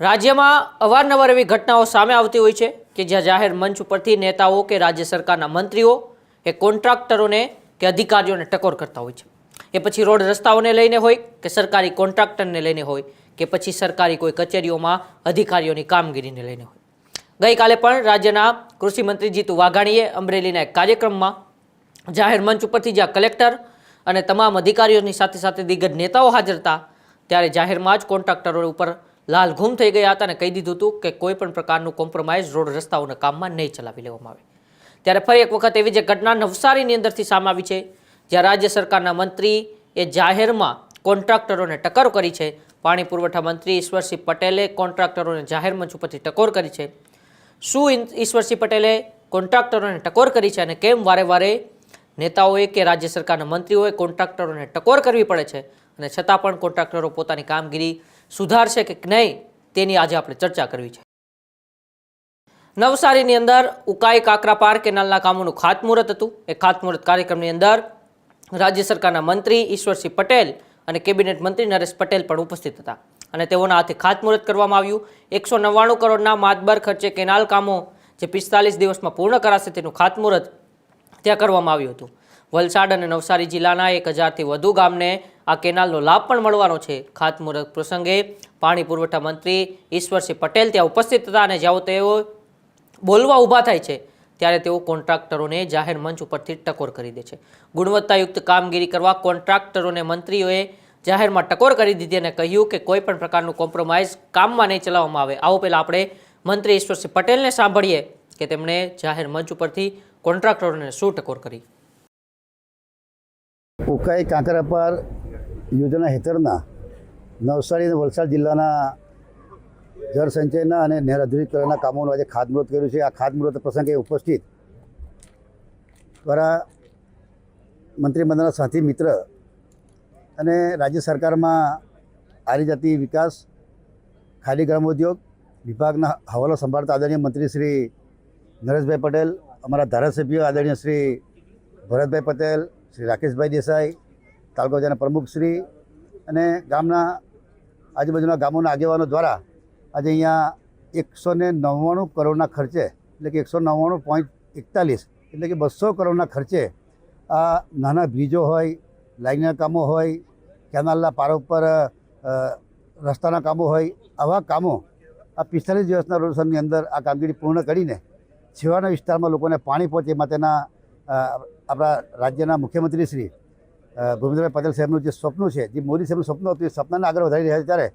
રાજ્યમાં અવારનવાર એવી ઘટનાઓ સામે આવતી હોય છે કે જ્યાં જાહેર મંચ ઉપરથી નેતાઓ કે રાજ્ય સરકારના મંત્રીઓ એ કોન્ટ્રાક્ટરોને કે અધિકારીઓને ટકોર કરતા હોય છે. એ પછી રોડ રસ્તાઓને લઈને હોય કે સરકારી કોન્ટ્રાક્ટરને લઈને હોય કે પછી સરકારી કોઈ કચેરીઓમાં અધિકારીઓની કામગીરીને લઈને હોય. ગઈકાલે પણ રાજ્યના કૃષિમંત્રી જીતુ વાઘાણીએ અમરેલીના એક કાર્યક્રમમાં જાહેર મંચ ઉપરથી જ્યાં કલેક્ટર અને તમામ અધિકારીઓની સાથે સાથે દિગ્ગજ નેતાઓ હાજર હતા, ત્યારે જાહેરમાં જ કોન્ટ્રાક્ટરો ઉપર લાલ ઘૂમ થઈ ગયા હતા અને કહી દીધું હતું કે કોઈ પણ પ્રકારનું કોમ્પ્રોમાઇઝ રોડ રસ્તાઓના કામમાં નહીં ચલાવી લેવામાં આવે. ત્યારે ફરી એક વખત એવી જે ઘટના નવસારીની અંદરથી સામે આવી છે, જ્યાં રાજ્ય સરકારના મંત્રી એ જાહેરમાં કોન્ટ્રાક્ટરોને ટક્કર કરી છે. પાણી પુરવઠા મંત્રી ઈશ્વરસિંહ પટેલે કોન્ટ્રાક્ટરોને જાહેર મંચ ઉપરથી ટકોર કરી છે. શું ઈશ્વરસિંહ પટેલે કોન્ટ્રાક્ટરોને ટકોર કરી છે અને કેમ વારે વારે નેતાઓએ કે રાજ્ય સરકારના મંત્રીઓએ કોન્ટ્રાક્ટરોને ટકોર કરવી પડે છે? અને છતાં પણ કોન્ટ્રાક્ટરો પોતાની કામગીરી સુધારશે કે નહીં તેની આજે આપણે ચર્ચા કરવી છે. નવસારીની અંદર ઉકાઈ કાકરાપાર કેનાલના કામોનું ખાતમુહૂર્ત હતું. એ ખાતમુહૂર્ત કાર્યક્રમની અંદર રાજ્ય સરકારના મંત્રી ઈશ્વરસિંહ પટેલ અને કેબિનેટ મંત્રી નરેશ પટેલ પણ ઉપસ્થિત હતા. અને તેઓના હાથે ખાતમુહૂર્ત કરવામાં આવ્યું. એકસો નવ્વાણું કરોડના માતબર ખર્ચે કેનાલ કામો જે પિસ્તાલીસ દિવસમાં પૂર્ણ કરાશે તેનું ખાતમુહૂર્ત ત્યાં કરવામાં આવ્યું હતું. વલસાડ અને નવસારી જિલ્લાના એક હજારથી વધુ ગામને આ કેનાલનો લાભ પણ મળવાનો છે. ખાતમુહૂર્ત પ્રસંગે પાણી પુરવઠા મંત્રી ઈશ્વરસિંહ પટેલ ત્યાં ઉપસ્થિત હતા અને જ્યાં તેઓ બોલવા ઊભા થાય છે, ત્યારે તેઓ કોન્ટ્રાક્ટરોને જાહેર મંચ ઉપરથી ટકોર કરી દે છે. ગુણવત્તાયુક્ત કામગીરી કરવા કોન્ટ્રાક્ટરોને મંત્રીઓએ જાહેરમાં ટકોર કરી દીધી અને કહ્યું કે કોઈ પણ પ્રકારનું કોમ્પ્રોમાઇઝ કામમાં નહીં ચલાવવામાં આવે. આવો પહેલાં આપણે મંત્રી ઈશ્વરસિંહ પટેલને સાંભળીએ કે તેમણે જાહેર મંચ ઉપરથી કોન્ટ્રાક્ટરોને શું ટકોર કરી. ઉકાઈ કાંકરાપાર યોજના હેઠળના નવસારી અને વલસાડ જિલ્લાના જળ સંચયના અને નહેર અધુરીકરણના કામોનું આજે ખાતમુહૂર્ત કર્યું છે. આ ખાતમુહૂર્ત પ્રસંગે ઉપસ્થિત દ્વારા મંત્રીમંડળના સાથી મિત્ર અને રાજ્ય સરકારમાં આદિજાતિ વિકાસ, ખાદી ગ્રામોદ્યોગ વિભાગના હવાલો સંભાળતા આદરણીય મંત્રી શ્રી નરેશભાઈ પટેલ, અમારા ધારાસભ્ય આદરણીય શ્રી ભરતભાઈ પટેલ શ્રી રાકેશભાઈ દેસાઈ તાલુકા પંચાયતના પ્રમુખશ્રી અને ગામના આજુબાજુના ગામોના આગેવાનો દ્વારા આજે અહીંયા એકસો ને નવ્વાણું કરોડના ખર્ચે એટલે કે એકસો નવ્વાણું પોઈન્ટ એકતાલીસ એટલે કે બસો કરોડના ખર્ચે આ નાના બ્રિજો હોય લાઇનના કામો હોય કેનાલના પાર ઉપર અ, રસ્તાના કામો હોય આવા કામો આ પિસ્તાલીસ દિવસના રોડની અંદર આ કામગીરી પૂર્ણ કરીને છેવાડાના વિસ્તારમાં લોકોને પાણી પહોંચે માટેના આપણા રાજ્યના મુખ્યમંત્રી શ્રી ભૂપેન્દ્રભાઈ પટેલ સાહેબનું જે સ્વપ્ન છે, જે મોદી સાહેબનું સ્વપ્ન હતું, એ સપનાને આગળ વધારી રહ્યા છે ત્યારે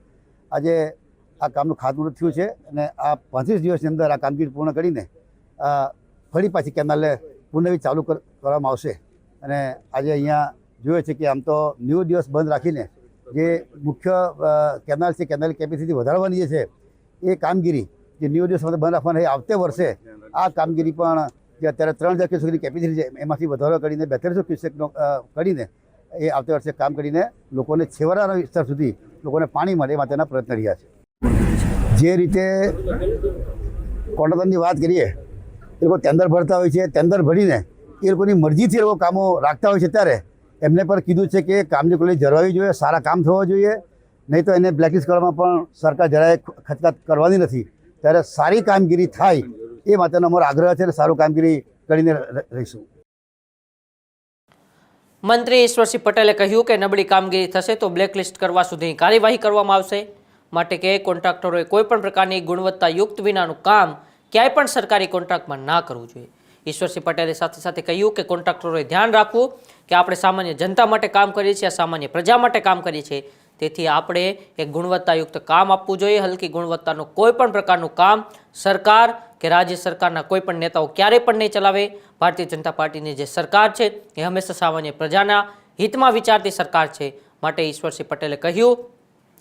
આજે આ કામનું ખાતમુહૂર્ત થયું છે અને આ પાંત્રીસ દિવસની અંદર આ કામગીરી પૂર્ણ કરીને ફરી પાછી કેનાલને પુનઃ ચાલુ કર- કરવામાં આવશે. અને આજે અહીંયા જોઈએ છે કે આમ તો નેવું દિવસ બંધ રાખીને જે મુખ્ય કેનાલ છે કેનાલ કેપેસિટી વધારવાની જે છે, એ કામગીરી જે નેવું દિવસ બંધ રાખવાની આવતે વર્ષે આ કામગીરી પણ જે અત્યારે ત્રણ હજાર ક્યુસેક કેપેસિટી છે એમાંથી વધારો કરીને બેતાલીસો ક્યુસેકનો કરીને એ આવતા વર્ષે કામ કરીને લોકોને છેવાડાના વિસ્તાર સુધી લોકોને પાણી મળે માટેના પ્રયત્ન રહ્યા છે. જે રીતે કોન્ટ્રાક્ટરની વાત કરીએ, એ લોકો ટેન્ડર ભરતા હોય છે, ટેન્ડર ભરીને એ લોકોની મરજીથી એ લોકો કામો રાખતા હોય છે ત્યારે એમને પણ કીધું છે કે કામની ક્વોલિટી જળવાવી જોઈએ, સારા કામ થવા જોઈએ, નહીં તો એને બ્લેકલિસ્ટ કરવામાં પણ સરકાર જરાય ખચકાટ કરવાની નથી. ત્યારે સારી કામગીરી થાય એ માટેનો અમારો આગ્રહ છે અને સારું કામગીરી કરીને રહીશું. મંત્રી ઈશ્વરસિંહ પટેલે કહ્યું કે નબળી કામગીરી થશે તો બ્લેકલિસ્ટ કરવા સુધીની કાર્યવાહી કરવામાં આવશે. માટે કે કોન્ટ્રાક્ટરોએ કોઈપણ પ્રકારની ગુણવત્તાયુક્ત વિનાનું કામ ક્યાંય પણ સરકારી કોન્ટ્રાક્ટમાં ના કરવું જોઈએ. ઈશ્વરસિંહ પટેલે સાથે સાથે કહ્યું કે કોન્ટ્રાક્ટરોએ ધ્યાન રાખવું કે આપણે સામાન્ય જનતા માટે કામ કરીએ છીએ સામાન્ય પ્રજા માટે કામ કરીએ છીએ. તેથી આપણે એક ગુણવત્તાયુક્ત કામ આપવું જોઈએ, હલકી ગુણવત્તાનું કોઈ પણ પ્રકારનું કામ સરકાર કે રાજ્ય સરકારના કોઈ પણ નેતાઓ ક્યારેય પણ નહીં ચલાવે. ભારતીય જનતા પાર્ટીની જે સરકાર છે એ હંમેશા સામાન્ય પ્રજાના હિતમાં વિચારતી સરકાર છે. માટે ઈશ્વરસિંહ પટેલે કહ્યું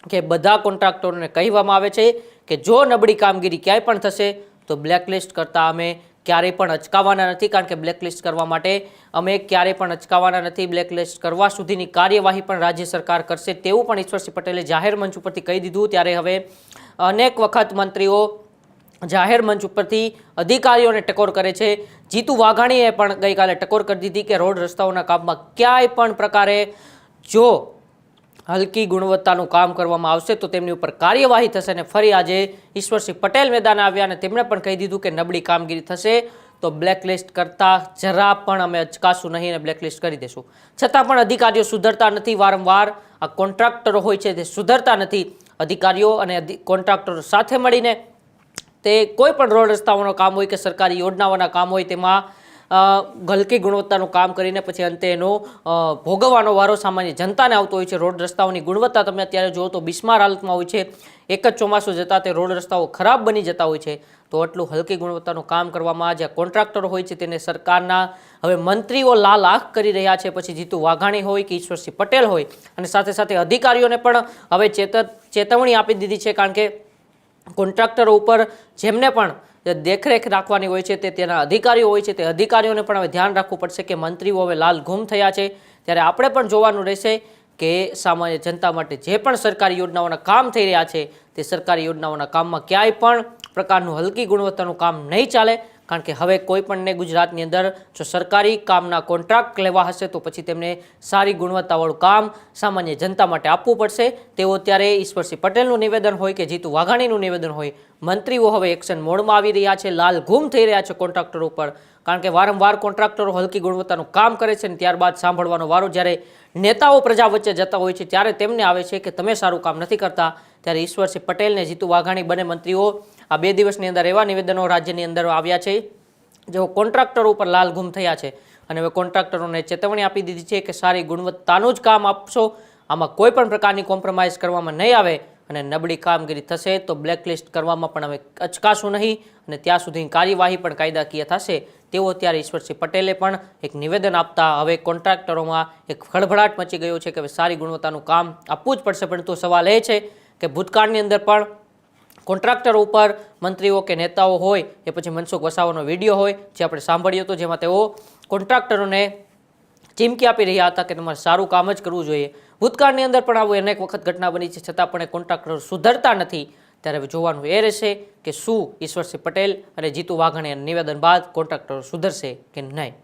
કે બધા કોન્ટ્રાક્ટરોને કહેવામાં આવે છે કે જો નબળી કામગીરી ક્યાંય પણ થશે, તો બ્લેકલિસ્ટ કરતાં અમે ક્યારેય પણ અચકાવવાના નથી, કારણ કે બ્લેકલિસ્ટ કરવા માટે અમે ક્યારેય પણ અચકાવવાના નથી. બ્લેકલિસ્ટ કરવા સુધીની કાર્યવાહી પણ રાજ્ય સરકાર કરશે તેવું પણ ઈશ્વરસિંહ પટેલે જાહેર મંચ ઉપરથી કહી દીધું. ત્યારે હવે અનેક વખત મંત્રીઓ જાહેર મંચ ઉપરથી અધિકારીઓને ટકોર કરે છે. જીતુ વાઘાણીએ પણ ગઈકાલે ટકોર કરી દીધી કે રોડ રસ્તાઓના કામમાં ક્યાંય પણ પ્રકારે જો હલકી ગુણવત્તાનું કામ કરવામાં આવશે તો તેમની ઉપર કાર્યવાહી થશે અને ફરી આજે ઈશ્વરસિંહ પટેલ મેદાન આવ્યા અને તેમણે પણ કહી દીધું કે નબળી કામગીરી થશે તો બ્લેકલિસ્ટ કરતા જરા પણ અમે અચકાશું નહીં અને બ્લેકલિસ્ટ કરી દેશું. છતાં પણ અધિકારીઓ સુધરતા નથી, વારંવાર આ કોન્ટ્રાક્ટરો હોય છે તે સુધરતા નથી. અધિકારીઓ અને કોન્ટ્રાક્ટરો સાથે મળીને તે કોઈ પણ રોડ રસ્તાઓનો કામ હોય કે સરકારી યોજનાઓના કામ હોય તેમાં અ, હલકી ગુણવત્તાનું કામ કરીને પછી અંતે એનો ભોગવવાનો વારો સામાન્ય જનતાને આવતો હોય છે. રોડ રસ્તાઓની ગુણવત્તા તમે અત્યારે જુઓ તો બિસ્માર હાલતમાં હોય છે. એક જ ચોમાસું જતાં તે રોડ રસ્તાઓ ખરાબ બની જતા હોય છે. તો આટલું હલકી ગુણવત્તાનું કામ કરવામાં જે કોન્ટ્રાક્ટરો હોય છે તેને સરકારના હવે મંત્રીઓ લાલ આંખ કરી રહ્યા છે. પછી જીતુ વાઘાણી હોય કે ઈશ્વરસિંહ પટેલ હોય. અને સાથે સાથે અધિકારીઓને પણ હવે ચેત ચેતવણી આપી દીધી છે. કારણ કે કોન્ટ્રાક્ટરો ઉપર જેમને પણ દેખરેખ રાખવાની હોય છે તે તેના અધિકારીઓ હોય છે તે અધિકારીઓને પણ હવે ધ્યાન રાખવું પડશે કે મંત્રીઓ હવે લાલ ગુમ થયા છે. ત્યારે આપણે પણ જોવાનું રહેશે કે સામાન્ય જનતા માટે જે પણ સરકારી યોજનાઓના કામ થઈ રહ્યા છે તે સરકારી યોજનાઓના કામમાં ક્યાંય પણ પ્રકારનું હલકી ગુણવત્તાનું કામ નહીં ચાલે. કારણ કે હવે કોઈ પણને ગુજરાતની અંદર જો સરકારી કામના કોન્ટ્રાક્ટ લેવા હશે તો પછી તેમને સારી ગુણવત્તાવાળું કામ સામાન્ય જનતા માટે આપવું પડશે. તેઓ ત્યારે ઈશ્વરસિંહ પટેલનું નિવેદન હોય કે જીતુ વાઘાણીનું નિવેદન હોય, મંત્રીઓ હવે એક્શન મોડમાં આવી રહ્યા છે, લાલ ગુમ થઈ રહ્યા છે કોન્ટ્રાક્ટરો ઉપર. કારણ કે વારંવાર કોન્ટ્રાક્ટરો હલકી ગુણવત્તાનું કામ કરે છે અને ત્યારબાદ સાંભળવાનો વારો જ્યારે નેતાઓ પ્રજા વચ્ચે જતા હોય છે, ત્યારે તેમને આવે છે કે તમે સારું કામ નથી કરતા. ત્યારે ઈશ્વરસિંહ પટેલ ને જીતુ વાઘાણી બંને મંત્રીઓ આ બે દિવસની અંદર એવા નિવેદનો રાજ્યની અંદર આવ્યા છે, જેઓ કોન્ટ્રાક્ટરો ઉપર લાલ ગુમ થયા છે. અને હવે કોન્ટ્રાક્ટરોને ચેતવણી આપી દીધી છે કે સારી ગુણવત્તાનું જ કામ આપશો. આમાં કોઈ પણ પ્રકારની કોમ્પ્રોમાઇઝ કરવામાં નહીં આવે અને નબળી કામગીરી થશે તો બ્લેકલિસ્ટ કરવામાં પણ હવે અચકાશું નહીં અને ત્યાં સુધી કાર્યવાહી પણ કાયદાકીય થશે. તેવો ત્યારે ઈશ્વરસિંહ પટેલે પણ એક નિવેદન આપતા હવે કોન્ટ્રાક્ટરોમાં એક ખળભળાટ મચી ગયો છે કે હવે સારી ગુણવત્તાનું કામ આપવું જ પડશે. પરંતુ સવાલ એ છે કે ભૂતકાળની અંદર પણ કોન્ટ્રાક્ટર ઉપર મંત્રીઓ કે નેતાઓ હોય એ પછી મનસુખ વસાવાનો વીડિયો હોય, જે આપણે સાંભળ્યો હતો, જેમાં તેઓ કોન્ટ્રાક્ટરોને ચીમકી આપી રહ્યા હતા કે તમારે સારું કામ જ કરવું જોઈએ. ભૂતકાળની અંદર પણ આવું અનેક વખત ઘટના બની છે, છતાં પણ એ કોન્ટ્રાક્ટરો સુધરતા નથી. ત્યારે જોવાનું એ રહેશે કે શું ઈશ્વરસિંહ પટેલ અને જીતુ વાઘાણીના નિવેદન બાદ કોન્ટ્રાક્ટરો સુધરશે કે નહીં.